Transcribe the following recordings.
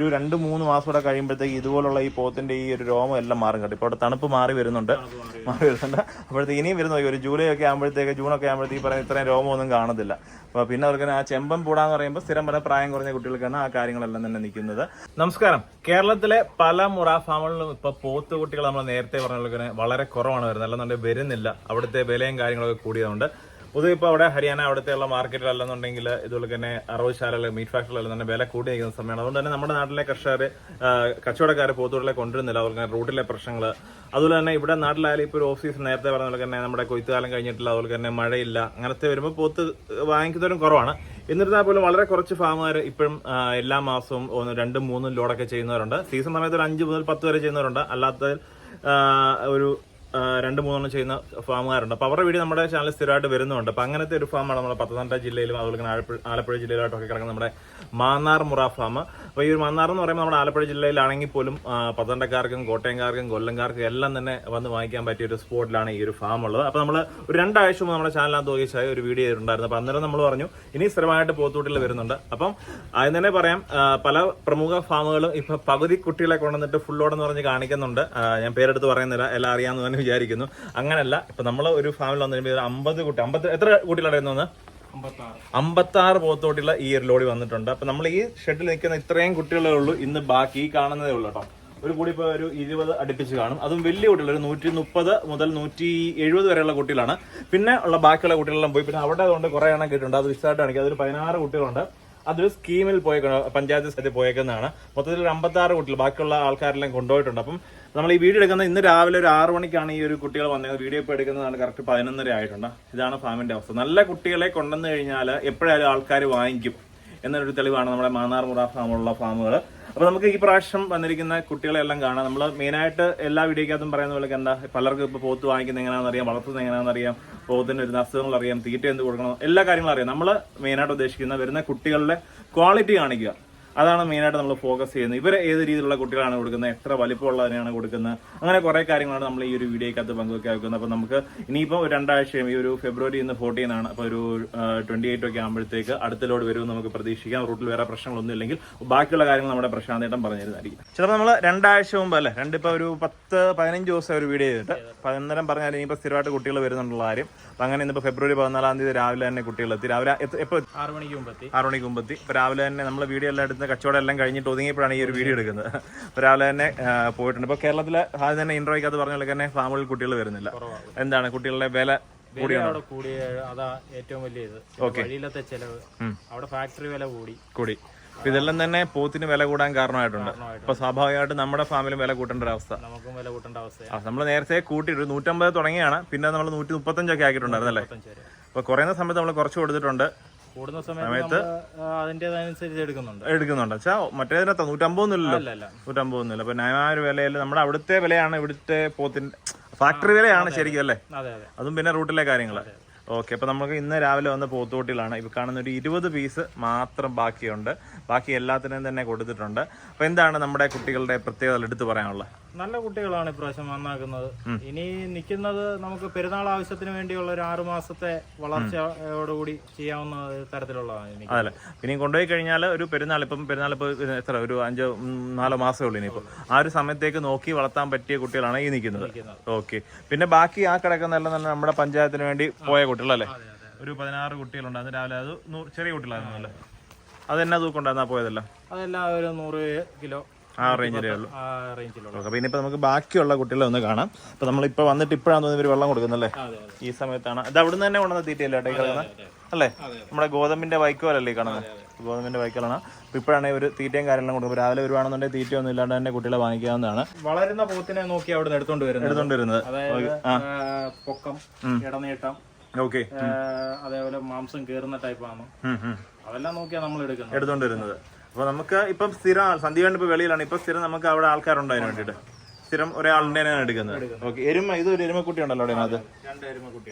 ഒരു രണ്ട് മൂന്ന് മാസം കൂടെ കഴിയുമ്പോഴത്തേക്ക് ഇതുപോലുള്ള ഈ പോത്തിന്റെ ഈ ഒരു രോമം എല്ലാം മാറും കേട്ടോ. ഇപ്പോൾ അവിടെ തണുപ്പ് മാറി വരുന്നുണ്ട്. മാറി വരുന്നുണ്ട്. അപ്പോഴത്തേക്ക് ഇനിയും വരുന്നു ഒരു ജൂലൈ ഒക്കെ ആകുമ്പോഴത്തേക്ക് ജൂൺ ഒക്കെ ആകുമ്പോഴത്തേക്ക് ഈ പറയുന്ന ഇത്രയും രോമമൊന്നും കാണത്തില്ല. അപ്പോൾ പിന്നെ അവർക്ക് ആ ചെമ്പൻ പൂടാന്ന് പറയുമ്പോൾ സ്ഥിരം പല പ്രായം കുറഞ്ഞ കുട്ടികൾക്കാണ് ആ കാര്യങ്ങളെല്ലാം തന്നെ നിൽക്കുന്നത്. നമസ്കാരം. കേരളത്തിലെ പല മുറ ഫാമുകളിലും ഇപ്പൊ പോത്ത് കുട്ടികൾ നമ്മൾ നേരത്തെ പറഞ്ഞ വളരെ കുറവാണ് വരുന്നത്. അല്ലെന്നുണ്ടെങ്കിൽ വരുന്നില്ല. അവിടുത്തെ വിലയും കാര്യങ്ങളൊക്കെ കൂടിയതുകൊണ്ട് പൊതുവെ ഇപ്പോൾ അവിടെ ഹരിയാന അവിടുത്തെയുള്ള മാർക്കറ്റിലല്ലെന്നുണ്ടെങ്കിൽ ഇതുപോലെ തന്നെ അറുപത് ശാലകൾ മീറ്റ് ഫാക്ടറികളെല്ലാം തന്നെ വില കൂടി നിൽക്കുന്ന സമയമാണ്. അതുകൊണ്ട് തന്നെ നമ്മുടെ നാട്ടിലെ കർഷകർ കച്ചവടക്കാർ പോത്തുകളെ കൊണ്ടുവരുന്നില്ല. അതുപോലെ തന്നെ റൂട്ടിലെ പ്രശ്നങ്ങൾ അതുപോലെ തന്നെ ഇവിടെ നാട്ടിലായാലും ഇപ്പോൾ ഒരു ഓഫ് സീസൺ നേരത്തെ പറഞ്ഞ പോലെ തന്നെ നമ്മുടെ കൊയ്ത്തുകാലം കഴിഞ്ഞിട്ടില്ല. അതുപോലെ തന്നെ മഴയില്ല. അങ്ങനത്തെ വരുമ്പോൾ പോത്ത് വാങ്ങിക്കുന്നവരും കുറവാണ്. എന്നിരുന്നാൽ പോലും വളരെ കുറച്ച് ഫാമുകാർ ഇപ്പോഴും എല്ലാ മാസവും ഒന്ന് രണ്ടും മൂന്നും ലോഡൊക്കെ ചെയ്യുന്നവരുണ്ട്. സീസൺ സമയത്ത് ഒരു അഞ്ച് മുതൽ പത്ത് വരെ ചെയ്യുന്നവരുണ്ട്. അല്ലാത്ത ഒരു രണ്ട് മൂന്നെണ്ണം ചെയ്യുന്ന ഫാമുകാരുണ്ട്. അപ്പോൾ അവരുടെ വീഡിയോ നമ്മുടെ ചാനൽ സ്ഥിരമായിട്ട് വരുന്നുണ്ട്. അപ്പോൾ അങ്ങനത്തെ ഒരു ഫാമാണ് നമ്മുടെ പത്തനംതിട്ട ജില്ലയിലും അതുപോലെ തന്നെ ആലപ്പുഴ ആലപ്പുഴ ജില്ലയിലായിട്ടൊക്കെ കിടക്കുന്ന നമ്മുടെ മാന്നാർ മുറ ഫാം. അപ്പോൾ ഈ ഒരു മാന്നാർ എന്ന് പറയുമ്പോൾ നമ്മുടെ ആലപ്പുഴ ജില്ലയിലാണെങ്കിൽ പോലും പത്തനംതിട്ടക്കാർക്കും കോട്ടയംകാർക്കും കൊല്ലംകാർക്കും എല്ലാം തന്നെ വന്ന് വാങ്ങിക്കാൻ പറ്റിയ ഒരു സ്പോട്ടിലാണ് ഈ ഒരു ഫാം ഉള്ളത്. അപ്പോൾ നമ്മൾ ഒരു രണ്ടാഴ്ച മുമ്പ് നമ്മുടെ ചാനലിനകത്ത് നോക്കിച്ചായി ഒരു വീഡിയോ ചെയ്തിട്ടുണ്ടായിരുന്നു. അപ്പോൾ അന്നേരം നമ്മൾ പറഞ്ഞു ഇനി സ്ഥിരമായിട്ട് പോത്തൂട്ടിൽ വരുന്നുണ്ട്. അപ്പം ആദ്യം തന്നെ പറയാം പല പ്രമുഖ ഫാമുകളും ഇപ്പോൾ പകുതി കുട്ടികളെ കൊണ്ടുവന്നിട്ട് ഫുള്ളോടെന്ന് പറഞ്ഞ് കാണിക്കുന്നുണ്ട്. ഞാൻ പേരെടുത്ത് പറയുന്നില്ല എല്ലാം അറിയാമെന്ന് തന്നെ വിചാരിക്കുന്നു. അങ്ങനല്ല ഇപ്പൊ നമ്മൾ ഒരു ഫാമിലി വന്നു കഴിയുമ്പോൾ അമ്പത് കുട്ടി അമ്പത് എത്ര കുട്ടികളായിരുന്നു അന്ന്? അമ്പത്താറ്. പോത്തോട്ടിയുള്ള ഈ ഒരു ലോഡി വന്നിട്ടുണ്ട്. അപ്പൊ നമ്മൾ ഈ ഷെഡിൽ നിൽക്കുന്ന ഇത്രയും കുട്ടികളേ ഉള്ളൂ ഇന്ന് ബാക്കി ഈ കാണുന്നതേ ഉള്ളൂ കേട്ടോ. ഒരു കൂടി ഇപ്പോൾ ഒരു ഇരുപത് അടുപ്പിച്ച് കാണും. അതും വലിയ കുട്ടികൾ ഒരു നൂറ്റി മുപ്പത് മുതൽ നൂറ്റി എഴുപത് വരെയുള്ള കുട്ടികളാണ്. പിന്നെ ഉള്ള ബാക്കിയുള്ള കുട്ടികളെല്ലാം പോയി. പിന്നെ അവിടെ അതുകൊണ്ട് കുറേ എണ്ണം കിട്ടുന്നുണ്ട് അത് വിശദമായിട്ട് കാണിക്കുക അതൊരു പതിനാറ് കുട്ടികളുണ്ട്. അതൊരു സ്കീമിൽ പോയി പഞ്ചായത്ത് സ്ഥലത്ത് പോയേക്കുന്നതാണ്. മൊത്തത്തിൽ ഒരു അമ്പത്താറ് കുട്ടികൾ ബാക്കിയുള്ള ആൾക്കാരെല്ലാം കൊണ്ടുപോയിട്ടുണ്ട്. അപ്പം നമ്മൾ ഈ വീഡിയോ എടുക്കുന്നത് ഇന്ന് രാവിലെ ഒരു ആറ് മണിക്കാണ് ഈ ഒരു കുട്ടികൾ വന്നത്. വീഡിയോ ഇപ്പോൾ എടുക്കുന്നതാണ് കറക്റ്റ് പതിനൊന്നര ആയിട്ടുണ്ട്. ഇതാണ് ഫാമിന്റെ അവസ്ഥ. നല്ല കുട്ടികളെ കൊണ്ടുവന്നു കഴിഞ്ഞാൽ എപ്പോഴായാലും ആൾക്കാർ വാങ്ങിക്കും എന്നൊരു തെളിവാണ് നമ്മുടെ മാന്നാർ മുറ ഫാമുള്ള ഫാമുകൾ. അപ്പോൾ നമുക്ക് ഈ പ്രാവശ്യം വന്നിരിക്കുന്ന കുട്ടികളെല്ലാം കാണാം. നമ്മൾ മെയിനായിട്ട് എല്ലാ വീഡിയോക്കകത്തും പറയുന്ന പോലെ എന്താ? പലർക്കും ഇപ്പോൾ പോത്ത് വാങ്ങിക്കുന്നത് എങ്ങനെയാണെന്ന് അറിയാം വളർത്തുന്നത് എങ്ങനെയാണെന്ന് അറിയാം പോത്തിന് ഒരു അസുഖങ്ങൾ അറിയാം തീറ്റ എന്ത് കൊടുക്കണം എല്ലാ കാര്യങ്ങളും അറിയാം. നമ്മൾ മെയിനായിട്ട് ഉദ്ദേശിക്കുന്ന വരുന്ന കുട്ടികളുടെ ക്വാളിറ്റി കാണിക്കുക. അതാണ് മെയിനായിട്ട് നമ്മൾ ഫോക്കസ് ചെയ്യുന്നത്. ഇവർ ഏത് രീതിയിലുള്ള കുട്ടികളാണ് കൊടുക്കുന്നത്? എത്ര വലിപ്പമുള്ളതിനാണ് കൊടുക്കുന്നത്? അങ്ങനെ കുറേ കാര്യങ്ങളാണ് നമ്മൾ ഈ ഒരു വീഡിയോക്കകത്ത് പങ്കുവെക്കാൻ വെക്കുന്നത്. അപ്പോൾ നമുക്ക് ഇനിയിപ്പോൾ രണ്ടാഴ്ചയും ഈ ഒരു ഫെബ്രുവരി ഇന്ന് ഫോർട്ടീൻ ആണ് അപ്പോൾ ഒരു ട്വന്റി എയ്റ്റ് ഒക്കെ ആകുമ്പോഴത്തേക്ക് അടുത്ത ലോഡ് വരുമെന്ന് നമുക്ക് പ്രതീക്ഷിക്കാം. റൂട്ടിൽ വേറെ പ്രശ്നങ്ങളൊന്നും ഇല്ലെങ്കിൽ ബാക്കിയുള്ള കാര്യങ്ങൾ നമ്മുടെ പ്രശാന്തേട്ടൻ പറഞ്ഞു തരുന്നതായിരിക്കും ചിലപ്പോൾ നമ്മൾ രണ്ടാഴ്ച മുമ്പ് അല്ലേ? രണ്ടിപ്പോൾ ഒരു പത്ത് പതിനഞ്ച് ദിവസം ഒരു വീഡിയോ ചെയ്തിട്ട് പതിനൊന്നരം പറഞ്ഞാൽ ഇനിയിപ്പോൾ സ്ഥിരമായിട്ട് കുട്ടികൾ വരുന്നുണ്ടുള്ള കാര്യം. അപ്പോൾ അങ്ങനെ ഇന്നിപ്പോൾ ഫെബ്രുവരി പതിനാലാം തീയതി രാവിലെ തന്നെ കുട്ടികൾ എത്തി. രാവിലെ എപ്പോൾ ആറ് മണിക്ക് മുമ്പ് ആറ് മണിക്ക് മുമ്പെത്തി ഇപ്പോൾ രാവിലെ തന്നെ നമ്മൾ വീഡിയോ എല്ലാം എടുത്ത് കച്ചവടം എല്ലാം കഴിഞ്ഞിട്ട് ഒതുങ്ങിയപ്പോഴാണ് ഈ ഒരു വീഡിയോ എടുക്കുന്നത്. ഒരാൾ തന്നെ പോയിട്ടുണ്ട്. ഇപ്പോൾ കേരളത്തിൽ ആദ്യം തന്നെ ഇൻട്രോയ്ക്ക് അത് പറഞ്ഞ പോലെ തന്നെ ഫാമുകളിൽ കുട്ടികൾ വരുന്നില്ല. എന്താണ് കുട്ടികളുടെ വില അവിടെ അതാ ഏറ്റവും വലിയ ഇത്. വഴിയിലത്തെ ചെലവ്. അവിടെ ഫാക്ടറി വില കൂടി. കൂടി. ഇതെല്ലാം തന്നെ പോത്തിന് വില കൂടാൻ കാരണമായിട്ടുണ്ട്. അപ്പൊ സ്വാഭാവികമായിട്ട് നമ്മുടെ ഫാമിലും വില കൂട്ടേണ്ട ഒരു അവസ്ഥ. നമുക്കും വില കൂട്ടേണ്ട അവസ്ഥ നമ്മൾ നേരത്തെ കൂട്ടിയിട്ട് നൂറ്റമ്പത് തുടങ്ങിയാണ്. പിന്നെ നമ്മൾ നൂറ്റി മുപ്പത്തഞ്ചൊക്കെ ആക്കിയിട്ടുണ്ടായിരുന്നല്ലേ? അപ്പൊ കുറയുന്ന സമയത്ത് നമ്മൾ കുറച്ച് കൊടുത്തിട്ടുണ്ട്. കൂടുന്ന സമയത്ത് എടുക്കുന്നുണ്ട്. എടുക്കുന്നുണ്ട്. വെച്ചാ മറ്റേതിനകത്ത് നൂറ്റമ്പതൊന്നുമില്ലല്ലോ. നൂറ്റമ്പതൊന്നുമില്ല. അപ്പൊ ന്യായമായ ഒരു വിലയിൽ നമ്മുടെ അവിടുത്തെ വിലയാണ് ഇവിടുത്തെ പോത്തിന്റെ ഫാക്ടറി വിലയാണ് ശരിക്കും അല്ലേ? അതെ പിന്നെ റൂട്ടിലെ കാര്യങ്ങൾ ഓക്കെ അപ്പോൾ നമുക്ക് ഇന്ന് രാവിലെ വന്ന പോത്തോട്ടിലാണ് ഇപ്പോൾ കാണുന്ന ഒരു ഇരുപത് പീസ് മാത്രം ബാക്കിയുണ്ട്. ബാക്കി എല്ലാത്തിനും തന്നെ കൊടുത്തിട്ടുണ്ട്. അപ്പോൾ എന്താണ് നമ്മുടെ കുട്ടികളുടെ പ്രത്യേകത എടുത്തു പറയാനുള്ളത്? നല്ല കുട്ടികളാണ് ഇപ്രാവശ്യം നന്നാക്കുന്നത്. ഇനി നിൽക്കുന്നത് നമുക്ക് പെരുന്നാൾ ആവശ്യത്തിന് വേണ്ടിയുള്ള ഒരു ആറു മാസത്തെ വളർച്ചയോടുകൂടി ചെയ്യാവുന്ന തരത്തിലുള്ളതാണ് അതല്ലേ. ഇനി കൊണ്ടുപോയി കഴിഞ്ഞാൽ ഒരു പെരുന്നാൾ ഇപ്പം പെരുന്നാൾ ഇപ്പോൾ എത്ര ഒരു അഞ്ചോ നാലോ മാസമേ ഉള്ളൂ ഇനിയിപ്പോൾ ആ ഒരു സമയത്തേക്ക് നോക്കി വളർത്താൻ പറ്റിയ കുട്ടികളാണ് ഈ നിൽക്കുന്നത്. ഓക്കെ. പിന്നെ ബാക്കി ആ കിടക്കുന്നതെല്ലാം തന്നെ നമ്മുടെ പഞ്ചായത്തിന് വേണ്ടി പോയ കുട്ടികളല്ലേ ഒരു പതിനാറ് കുട്ടികളുണ്ട്. അന്ന് രാവിലെ അത് ചെറിയ കുട്ടികളായിരുന്നു അല്ലേ? അത് എന്നാ തൂക്കണ്ടായിരുന്നാ പോയതല്ല? അതെല്ലാം ഒരു നൂറ് കിലോ. ആ റേഞ്ചിലേ ഉള്ളൂ. ഓക്കെ പിന്നെ ഇപ്പൊ നമുക്ക് ബാക്കിയുള്ള കുട്ടികളെ ഒന്ന് കാണാം. അപ്പൊ നമ്മളിപ്പോ വന്നിട്ട് ഇപ്പോഴാണ് ഇവർ വെള്ളം കൊടുക്കുന്നല്ലേ ഈ സമയത്താണ്. ഇത് അവിടുന്ന് തന്നെ കൊണ്ടുവന്ന തീറ്റയല്ലേ ഏട്ടാ കിടക്കുന്നത് അല്ലേ? നമ്മുടെ ഗോതമ്പിന്റെ വൈക്കോലല്ലേ കാണുന്നത്? ഗോതമ്പിന്റെ വൈക്കോലാണ്. അപ്പൊ ഇപ്പോഴാണ് ഒരു തീറ്റയും കാര്യങ്ങളും കൊടുക്കുന്നത്. രാവിലെ വരുവാണെന്നുണ്ടെങ്കിൽ തീറ്റയൊന്നും ഇല്ലാണ്ട് തന്നെ കുട്ടികളെ വാങ്ങിക്കാവുന്നതാണ്. വളരുന്ന പോത്തിനെ നോക്കി അവിടെ എടുത്തോണ്ട് വരുന്നത്. എടുത്തോണ്ട് വരുന്നത്. പൊക്കം ഇടനീട്ടം ഓക്കെ. അതേപോലെ മാംസം കേറുന്ന ടൈപ്പാണ് അതെല്ലാം നോക്കിയാ നമ്മൾ എടുക്കുന്നത്. എടുത്തോണ്ട് വരുന്നത് അപ്പൊ നമുക്ക് ഇപ്പം സ്ഥിരം സന്ധ്യ ഇപ്പൊ വെളിയിലാണ്. ഇപ്പൊ സ്ഥിരം നമുക്ക് അവിടെ ആൾക്കാരുണ്ട് അതിന് വേണ്ടിട്ട് സ്ഥിരം ഒരാളുടെ എടുക്കുന്നത്. ഓക്കെ. എരുമ ഇത് ഒരു എരുമക്കുട്ടി ഉണ്ടല്ലോ അവിടെ അത്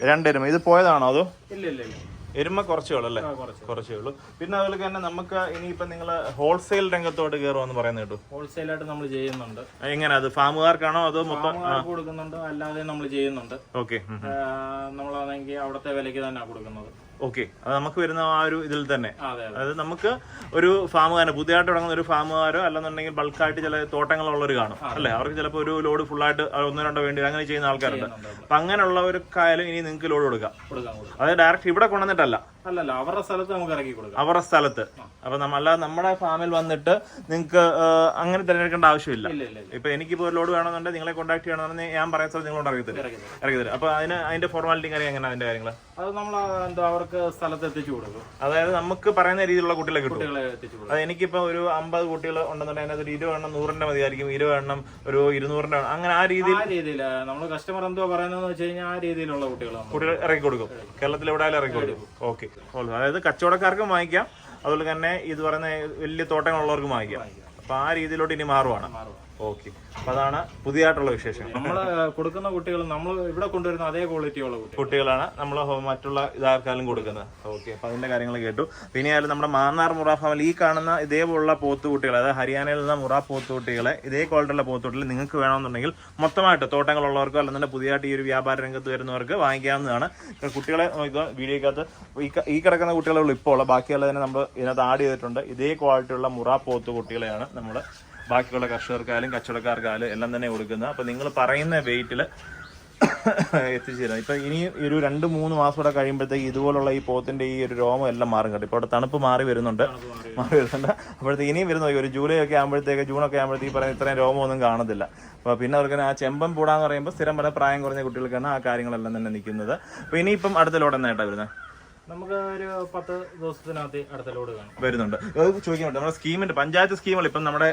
രണ്ട് എരുമ. ഇത് പോയതാണോ അതോ? ഇല്ല ഇല്ല ഇല്ല. എരുമ കുറച്ചേ ഉള്ളൂ അല്ലേ? കുറച്ചേ ഉള്ളൂ. പിന്നെ അതുപോലെ തന്നെ നമുക്ക് ഇനിയിപ്പോ നിങ്ങൾ ഹോൾസെയിൽ രംഗത്തോട്ട് കയറുമെന്ന് പറയുന്നത് കേട്ടു. ഹോൾസെയിലായിട്ട് നമ്മൾ ചെയ്യുന്നുണ്ട്. എങ്ങനെ അത്? ഫാമുകാർക്കാണോ അതോ മൊത്തം കൊടുക്കുന്നുണ്ട് അല്ലാതെ നമ്മൾ ചെയ്യുന്നുണ്ട്. ഓക്കെ. നമ്മളാണെങ്കിൽ അവിടുത്തെ വിലയ്ക്ക് തന്നെ കൊടുക്കുന്നത്. ഓക്കെ അത് നമുക്ക് വരുന്ന ആ ഒരു ഇതിൽ തന്നെ. അതെ അതെ. അതായത് നമുക്ക് ഒരു ഫാമുകാരൻ പുതിയതായിട്ട് തുടങ്ങുന്ന ഒരു ഫാമുകാരോ അല്ലെന്നുണ്ടെങ്കിൽ ബൾക്കായിട്ട് ചില തോട്ടങ്ങളുള്ളവർ കാണും അല്ലേ? അവർക്ക് ചിലപ്പോൾ ഒരു ലോഡ് ഫുള്ളായിട്ട് ഒന്നോ രണ്ടോ വേണ്ടി. അങ്ങനെ ചെയ്യുന്ന ആൾക്കാരുണ്ട്. അപ്പൊ അങ്ങനെയുള്ളവർക്കായാലും ഇനി നിങ്ങൾക്ക് ലോഡ് കൊടുക്കാം. അത് ഡയറക്റ്റ് ഇവിടെ കൊണ്ടുവന്നിട്ടല്ല. അല്ലല്ല അവരുടെ സ്ഥലത്ത് നമുക്ക് ഇറക്കി കൊടുക്കാം. അവരുടെ സ്ഥലത്ത്. അപ്പൊ നമ്മളെ നമ്മുടെ ഫാമിൽ വന്നിട്ട് നിങ്ങൾക്ക് അങ്ങനെ തിരഞ്ഞെടുക്കേണ്ട ആവശ്യമില്ല. ഇപ്പൊ എനിക്കിപ്പോ ഒരു ലോഡ് വേണമെന്നുണ്ടെങ്കിൽ നിങ്ങളെ കോൺടാക്ട് ചെയ്യണമെന്ന് ഞാൻ പറയാൻ സ്ഥലത്ത് നിങ്ങളോട് ഇറക്കി തരും. ഇറക്കി തരും. അപ്പൊ അതിന് അതിന്റെ ഫോർമാലിറ്റി കാര്യം എങ്ങനെ അതിന്റെ കാര്യങ്ങൾ അത് നമ്മൾ എന്താ അവർക്ക് സ്ഥലത്ത് എത്തിച്ചു കൊടുക്കും. അതായത് നമുക്ക് പറയുന്ന രീതിയിലുള്ള കുട്ടികളെ കിട്ടും. അത് എനിക്കിപ്പോ ഒരു അമ്പത് കുട്ടികൾ ഉണ്ടെന്നുണ്ടെങ്കിൽ അതിനകത്ത് ഒരു ഇരുപത് എണ്ണം നൂറിന്റെ മതിയായിരിക്കും. ഇരുപത് എണ്ണം ഒരു ഇരുന്നൂറിന്റെ അങ്ങനെ ആ രീതിയിൽ രീതിയിൽ നമ്മൾ കസ്റ്റമർ എന്തോ പറയുന്നതെന്ന് വെച്ച് കഴിഞ്ഞാൽ ആ രീതിയിലുള്ള കുട്ടികൾ കുട്ടികൾ ഇറക്കി കൊടുക്കും. കേരളത്തിൽ എവിടെയാലും ഇറക്കി കൊടുക്കും. ഓക്കെ അതായത് കച്ചവടക്കാർക്കും വാങ്ങിക്കാം അതുപോലെ തന്നെ ഇത് പറയുന്ന വലിയ തോട്ടങ്ങളുള്ളവർക്കും വാങ്ങിക്കാം അപ്പൊ ആ രീതിയിലോട്ട് ഇനി മാറുവാണ് മാറും. ഓക്കെ. അപ്പൊ അതാണ് പുതിയതായിട്ടുള്ള വിശേഷം. നമ്മൾ കൊടുക്കുന്ന കുട്ടികൾ നമ്മൾ ഇവിടെ കൊണ്ടുവരുന്ന അതേ ക്വാളിറ്റിയുള്ള കുട്ടികൾ കുട്ടികളാണ്. നമ്മൾ മറ്റുള്ള ഇതാർക്കാലും കൊടുക്കുന്നത്. ഓക്കെ. അപ്പൊ അതിന്റെ കാര്യങ്ങൾ കേട്ടു. പിന്നെ ആയാലും നമ്മുടെ മാന്നാർ മുറ ഫാമിൽ ഈ കാണുന്ന ഇതേപോലുള്ള പോത്തുകുട്ടികൾ അതായത് ഹരിയാനയിൽ നിന്ന് മുറ പോത്തുകുട്ടികളെ ഇതേ ക്വാളിറ്റിയുള്ള പോത്തുകുട്ടികൾ നിങ്ങൾക്ക് വേണമെന്നുണ്ടെങ്കിൽ മൊത്തമായിട്ട് തോട്ടങ്ങളുള്ളവർക്കോ അല്ലെന്നുണ്ടെങ്കിൽ പുതിയതായിട്ട് ഈ ഒരു വ്യാപാര രംഗത്ത് വരുന്നവർക്ക് വാങ്ങിക്കാവുന്നതാണ്. കുട്ടികളെ വീഡിയോക്കകത്ത് ഈ കിടക്കുന്ന കുട്ടികളെ ഉള്ളൂ ഇപ്പോൾ ഉള്ള. ബാക്കിയുള്ളതിനെ നമ്മൾ ഇതിനകത്ത് ആഡ് ചെയ്തിട്ടുണ്ട്. ഇതേ ക്വാളിറ്റിയുള്ള മുറ പോത്തുകുട്ടികളെയാണ് നമ്മൾ ബാക്കിയുള്ള കർഷകർക്കായാലും കച്ചവടക്കാർക്കായാലും എല്ലാം തന്നെ കൊടുക്കുന്നത് അപ്പോൾ നിങ്ങൾ പറയുന്ന വെയിറ്റിൽ എത്തിച്ചു തരാം ഇപ്പൊ ഇനി ഒരു രണ്ട് മൂന്ന് മാസം കൂടെ കഴിയുമ്പോഴത്തേക്ക് ഇതുപോലുള്ള ഈ പോത്തിന്റെ ഈ ഒരു രോമം എല്ലാം മാറും കേട്ടോ. ഇപ്പോൾ അവിടെ തണുപ്പ് മാറി വരുന്നുണ്ട്. മാറി വരുന്നുണ്ട്. അപ്പോഴത്തേക്ക് ഇനിയും വരുന്നു ഒരു ജൂലൈ ഒക്കെ ആകുമ്പോഴത്തേക്ക് ജൂണൊക്കെ ആകുമ്പോഴത്തേക്ക് പറയുന്ന ഇത്രയും രോമമൊന്നും കാണത്തില്ല. അപ്പോൾ പിന്നെ അവർക്ക് ആ ചെമ്പം പൂടാന്ന് പറയുമ്പോൾ സ്ഥിരം പല പ്രായം കുറഞ്ഞ കുട്ടികൾക്കാണ് ആ കാര്യങ്ങളെല്ലാം തന്നെ നിൽക്കുന്നത്. അപ്പോൾ ഇനിയിപ്പം അടുത്ത ലോഡ് എന്നായിട്ടാണ് വരുന്നത് നമുക്ക് ഒരു പത്ത് ദിവസത്തിനകത്ത് അടുത്ത ലോഡ് കാണും. വരുന്നുണ്ട്. ചോദിക്കുന്നുണ്ട് നമ്മുടെ സ്കീമിന്റെ പഞ്ചായത്ത് സ്കീമുകൾ ഇപ്പം നമ്മുടെ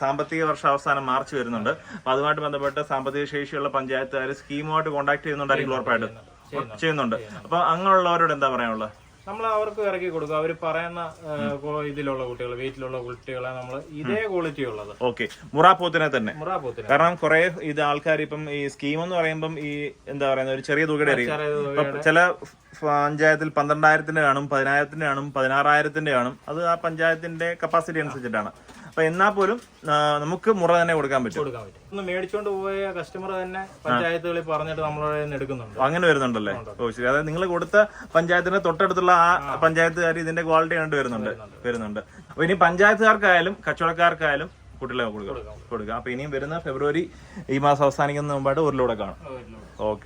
സാമ്പത്തിക വർഷാവസാനം മാർച്ച് വരുന്നുണ്ട്. അപ്പൊ അതുമായിട്ട് ബന്ധപ്പെട്ട് സാമ്പത്തിക ശേഷിയുള്ള പഞ്ചായത്തുകാർ സ്കീമുമായിട്ട് കോൺടാക്ട് ചെയ്യുന്നുണ്ടായിരിക്കും ഉറപ്പായിട്ട്. ചെയ്യുന്നുണ്ട്. അപ്പൊ അങ്ങനെയുള്ളവരോട് എന്താ പറയാനുള്ളത്? നമ്മൾ അവർക്ക് ഇറക്കി കൊടുക്കുക അവർ പറയുന്ന ഇതിലുള്ള കുട്ടികൾ വെയിറ്റിലുള്ള കുട്ടികളെ നമ്മൾ ഇതേ ക്വാളിറ്റി ഉള്ളത് ഓക്കെ. മുറാപ്പോത്തിനെ തന്നെ. മുറാപ്പോത്തിന് കാരണം കുറെ ഇത് ആൾക്കാർ ഇപ്പം ഈ സ്കീം എന്ന് പറയുമ്പം ഈ എന്താ പറയുന്ന ഒരു ചെറിയ തുകയുടെ ആയിരിക്കും ചില പഞ്ചായത്തിൽ പന്ത്രണ്ടായിരത്തിന്റെ കാണും പതിനായിരത്തിന്റെ കാണും പതിനാറായിരത്തിന്റെ കാണും അത് ആ പഞ്ചായത്തിന്റെ കപ്പാസിറ്റി അനുസരിച്ചിട്ടാണ്. അപ്പൊ എന്നാൽ പോലും നമുക്ക് മുറ തന്നെ കൊടുക്കാൻ പറ്റും. കൊടുക്കാൻ പറ്റും. ഒന്ന് മേടിച്ചോണ്ട് പോയ കസ്റ്റമർ തന്നെ പഞ്ചായത്തുകളിൽ പറഞ്ഞിട്ട് നമ്മളെ കയ്യിൽ എടുക്കുന്നുണ്ട്. അങ്ങനെ വരുന്നുണ്ടല്ലേ? ഓ ശരി. അതായത് നിങ്ങൾ കൊടുത്ത പഞ്ചായത്തിന്റെ തൊട്ടടുത്തുള്ള ആ പഞ്ചായത്തുകാർ ഇതിന്റെ ക്വാളിറ്റി കണ്ട് വരുന്നുണ്ട്. വരുന്നുണ്ട്. അപ്പൊ ഇനി പഞ്ചായത്തുകാർക്കായാലും കച്ചവടക്കാർക്കായാലും കുട്ടികളെ കൊടുക്കാം. കൊടുക്കാം. അപ്പൊ ഇനിയും വരുന്ന ഫെബ്രുവരി ഈ മാസം അവസാനിക്കുന്ന മുമ്പായിട്ട് ഒരു ലോടെ കാണും. ഓക്കെ.